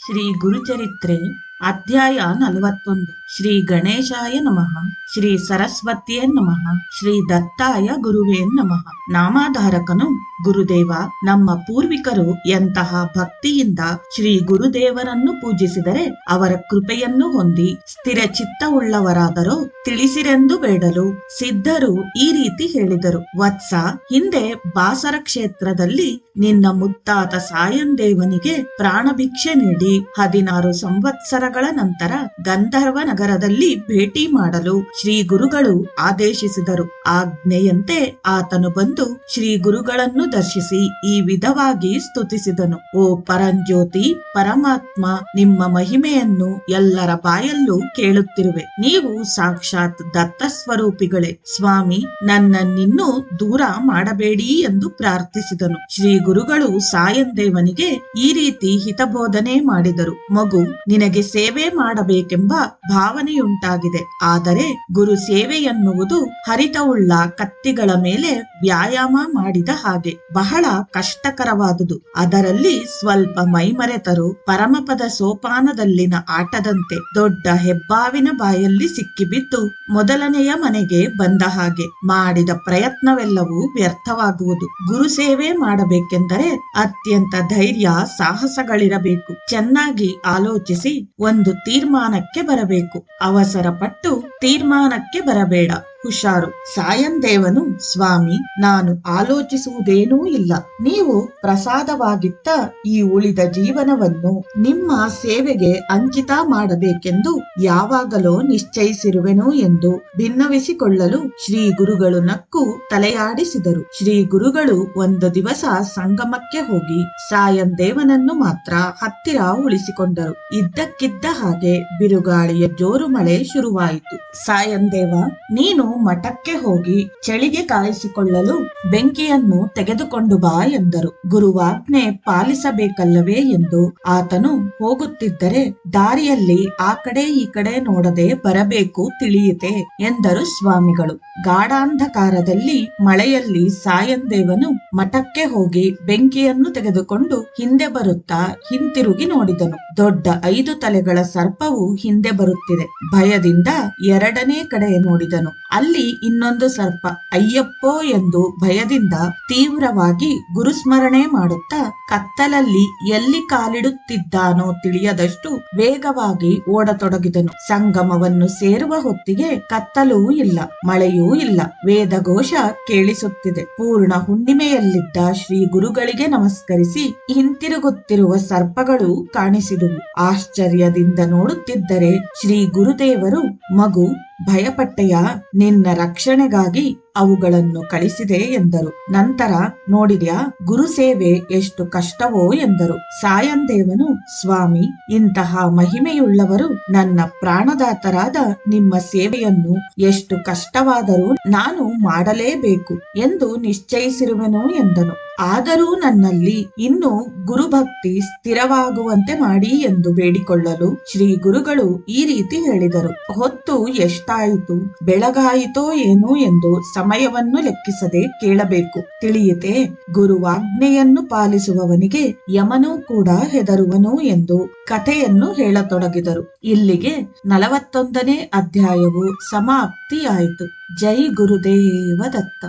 ಶ್ರೀ ಗುರುಚರಿತ್ರೆ ಅಧ್ಯಾಯ ನಲವತ್ತೊಂದು. ಶ್ರೀ ಗಣೇಶಾಯ ನಮಃ. ಶ್ರೀ ಸರಸ್ವತಿಯೇ ನಮಃ. ಶ್ರೀ ದತ್ತಾಯ ಗುರುವೇ ನಮಃ. ನಾಮಾಧಾರಕನು, ಗುರುದೇವ, ನಮ್ಮ ಪೂರ್ವಿಕರು ಎಂತಹ ಭಕ್ತಿಯಿಂದ ಶ್ರೀ ಗುರುದೇವರನ್ನು ಪೂಜಿಸಿದರೆ ಅವರ ಕೃಪೆಯನ್ನು ಹೊಂದಿ ಸ್ಥಿರ ಚಿತ್ತವುಳ್ಳವರಾದರೂ ತಿಳಿಸಿರೆಂದು ಬೇಡಲು ಸಿದ್ಧರು ಈ ರೀತಿ ಹೇಳಿದರು. ವತ್ಸ, ಹಿಂದೆ ಬಾಸರ ಕ್ಷೇತ್ರದಲ್ಲಿ ನಿನ್ನ ಮುತ್ತಾತ ಸಾಯಂದೇವನಿಗೆ ಪ್ರಾಣಭಿಕ್ಷೆ ನೀಡಿ ಹದಿನಾರು ಸಂವತ್ಸರಗಳ ನಂತರ ಗಂಧರ್ವ ನಗರದಲ್ಲಿ ಭೇಟಿ ಮಾಡಲು ಶ್ರೀ ಗುರುಗಳು ಆದೇಶಿಸಿದರು. ಆಜ್ಞೆಯಂತೆ ಆತನು ಬಂದು ಶ್ರೀ ಗುರುಗಳನ್ನು ದರ್ಶಿಸಿ ಈ ವಿಧವಾಗಿ ಸ್ತುತಿಸಿದನು. ಓ ಪರಂಜ್ಯೋತಿ, ಪರಮಾತ್ಮ, ನಿಮ್ಮ ಮಹಿಮೆಯನ್ನು ಎಲ್ಲರ ಬಾಯಲ್ಲೂ ಕೇಳುತ್ತಿರುವೆ. ನೀವು ಸಾಕ್ಷಾತ್ ದತ್ತ ಸ್ವರೂಪಿಗಳೇ. ಸ್ವಾಮಿ, ನನ್ನನ್ನಿನ್ನೂ ದೂರ ಮಾಡಬೇಡಿ ಎಂದು ಪ್ರಾರ್ಥಿಸಿದನು. ಶ್ರೀ ಗುರುಗಳು ಸಾಯಂದೇವನಿಗೆ ಈ ರೀತಿ ಹಿತಬೋಧನೆ ಮಾಡಿದರು. ಮಗು, ನಿನಗೆ ಸೇವೆ ಮಾಡಬೇಕೆಂಬ ಭಾವನೆಯುಂಟಾಗಿದೆ. ಆದರೆ ಗುರು ಸೇವೆ ಎನ್ನುವುದು ಹರಿತವುಳ್ಳ ಕತ್ತಿಗಳ ಮೇಲೆ ವ್ಯಾಯಾಮ ಮಾಡಿದ ಹಾಗೆ ಬಹಳ ಕಷ್ಟಕರವಾದುದು. ಅದರಲ್ಲಿ ಸ್ವಲ್ಪ ಮೈಮರೆತರು ಪರಮಪದ ಸೋಪಾನದಲ್ಲಿನ ಆಟದಂತೆ ದೊಡ್ಡ ಹೆಬ್ಬಾವಿನ ಬಾಯಲ್ಲಿ ಸಿಕ್ಕಿಬಿದ್ದು ಮೊದಲನೆಯ ಮನೆಗೆ ಬಂದ ಹಾಗೆ ಮಾಡಿದ ಪ್ರಯತ್ನವೆಲ್ಲವೂ ವ್ಯರ್ಥವಾಗುವುದು. ಗುರು ಸೇವೆ ಮಾಡಬೇಕೆಂದರೆ ಅತ್ಯಂತ ಧೈರ್ಯ, ಸಾಹಸಗಳಿರಬೇಕು. ಚೆನ್ನಾಗಿ ಆಲೋಚಿಸಿ ಒಂದು ತೀರ್ಮಾನಕ್ಕೆ ಬರಬೇಕು. ಅವಸರ ಪಟ್ಟು ತೀರ್ಮಾನಕ್ಕೆ ಬರಬೇಡ. ಹುಷಾರು. ಸಾಯಂದೇವನು ಸ್ವಾಮಿ, ನಾನು ಆಲೋಚಿಸುವುದೇನೂ ಇಲ್ಲ. ನೀವು ಪ್ರಸಾದವಾಗಿತ್ತ ಈ ಉಳಿದ ಜೀವನವನ್ನು ನಿಮ್ಮ ಸೇವೆಗೆ ಅಂಕಿತ ಮಾಡಬೇಕೆಂದು ಯಾವಾಗಲೋ ನಿಶ್ಚಯಿಸಿರುವೆನು ಎಂದು ಭಿನ್ನವಿಸಿಕೊಳ್ಳಲು ಶ್ರೀ ಗುರುಗಳು ನಕ್ಕು ತಲೆಯಾಡಿಸಿದರು. ಶ್ರೀ ಗುರುಗಳು ಒಂದು ದಿವಸ ಸಂಗಮಕ್ಕೆ ಹೋಗಿ ಸಾಯಂದೇವನನ್ನು ಮಾತ್ರ ಹತ್ತಿರ ಉಳಿಸಿಕೊಂಡರು. ಇದ್ದಕ್ಕಿದ್ದ ಹಾಗೆ ಬಿರುಗಾಳಿಯ ಜೋರು ಮಳೆ ಶುರುವಾಯಿತು. ಸಾಯಂದೇವ ನೀನು ಮಠಕ್ಕೆ ಹೋಗಿ ಚಳಿಗೆ ಕಾಯಿಸಿಕೊಳ್ಳಲು ಬೆಂಕಿಯನ್ನು ತೆಗೆದುಕೊಂಡು ಬಾ ಎಂದರು. ಗುರುವಾಜ್ಞೆ ಪಾಲಿಸಬೇಕಲ್ಲವೇ ಎಂದು ಆತನು ಹೋಗುತ್ತಿದ್ದರೆ, ದಾರಿಯಲ್ಲಿ ಆ ಕಡೆ ಈ ಕಡೆ ನೋಡದೆ ಬರಬೇಕು ತಿಳಿಯಿತೆ ಎಂದರು ಸ್ವಾಮಿಗಳು. ಗಾಢಾಂಧಕಾರದಲ್ಲಿ ಮಳೆಯಲ್ಲಿ ಸಾಯಂದೇವನು ಮಠಕ್ಕೆ ಹೋಗಿ ಬೆಂಕಿಯನ್ನು ತೆಗೆದುಕೊಂಡು ಹಿಂದೆ ಬರುತ್ತಾ ಹಿಂತಿರುಗಿ ನೋಡಿದನು. ದೊಡ್ಡ ಐದು ತಲೆಗಳ ಸರ್ಪವು ಹಿಂದೆ ಬರುತ್ತಿದೆ. ಭಯದಿಂದ ಎರಡನೇ ಕಡೆ ನೋಡಿದನು. ಅಲ್ಲಿ ಇನ್ನೊಂದು ಸರ್ಪ, ಅಯ್ಯಪ್ಪೋ ಎಂದು ಭಯದಿಂದ ತೀವ್ರವಾಗಿ ಗುರುಸ್ಮರಣೆ ಮಾಡುತ್ತಾ ಕತ್ತಲಲ್ಲಿ ಎಲ್ಲಿ ಕಾಲಿಡುತ್ತಿದ್ದಾನೋ ತಿಳಿಯದಷ್ಟು ವೇಗವಾಗಿ ಓಡತೊಡಗಿದನು. ಸಂಗಮವನ್ನು ಸೇರುವ ಹೊತ್ತಿಗೆ ಕತ್ತಲೂ ಇಲ್ಲ, ಮಳೆಯೂ ಇಲ್ಲ. ವೇದಘೋಷ ಕೇಳಿಸುತ್ತಿದೆ. ಪೂರ್ಣ ಹುಣ್ಣಿಮೆಯಲ್ಲಿದ್ದ ಶ್ರೀ ಗುರುಗಳಿಗೆ ನಮಸ್ಕರಿಸಿ ಹಿಂತಿರುಗುತ್ತಿರುವ ಸರ್ಪಗಳು ಕಾಣಿಸಿದುವು. ಆಶ್ಚರ್ಯದಿಂದ ನೋಡುತ್ತಿದ್ದರೆ ಶ್ರೀ ಗುರುದೇವರು ಮಗು ಭಯಪಟ್ಟೆಯ? ನಿನ್ನ ರಕ್ಷಣೆಗಾಗಿ ಅವುಗಳನ್ನು ಕಳಿಸಿದೆ ಎಂದರು. ನಂತರ, ನೋಡಿದ್ಯಾ, ಗುರು ಸೇವೆ ಎಷ್ಟು ಕಷ್ಟವೋ ಎಂದರು. ಸಾಯಂದೇವನು ಸ್ವಾಮಿ, ಇಂತಹ ಮಹಿಮೆಯುಳ್ಳವರು ನನ್ನ ಪ್ರಾಣದಾತರಾದ ನಿಮ್ಮ ಸೇವೆಯನ್ನು ಎಷ್ಟು ಕಷ್ಟವಾದರೂ ನಾನು ಮಾಡಲೇಬೇಕು ಎಂದು ನಿಶ್ಚಯಿಸಿರುವೆನು ಎಂದನು. ಆದರೂ ನನ್ನಲ್ಲಿ ಇನ್ನು ಗುರುಭಕ್ತಿ ಸ್ಥಿರವಾಗುವಂತೆ ಮಾಡಿ ಎಂದು ಬೇಡಿಕೊಳ್ಳಲು ಶ್ರೀ ಗುರುಗಳು ಈ ರೀತಿ ಹೇಳಿದರು. ಹೊತ್ತು ಎಷ್ಟಾಯಿತು? ಬೆಳಗಾಯಿತೋ ಏನು? ಎಂದು ಸಮಯವನ್ನು ಲೆಕ್ಕಿಸದೆ ಕೇಳಬೇಕು. ತಿಳಿಯಿತೆ ಗುರುವಾಜ್ಞೆಯನ್ನು ಪಾಲಿಸುವವನಿಗೆ ಯಮನೂ ಕೂಡ ಹೆದರುವನು ಎಂದು ಕಥೆಯನ್ನು ಹೇಳತೊಡಗಿದರು. ಇಲ್ಲಿಗೆ ನಲವತ್ತೊಂದನೇ ಅಧ್ಯಾಯವು ಸಮಾಪ್ತಿಯಾಯಿತು. ಜೈ ಗುರುದೇವ ದತ್ತ.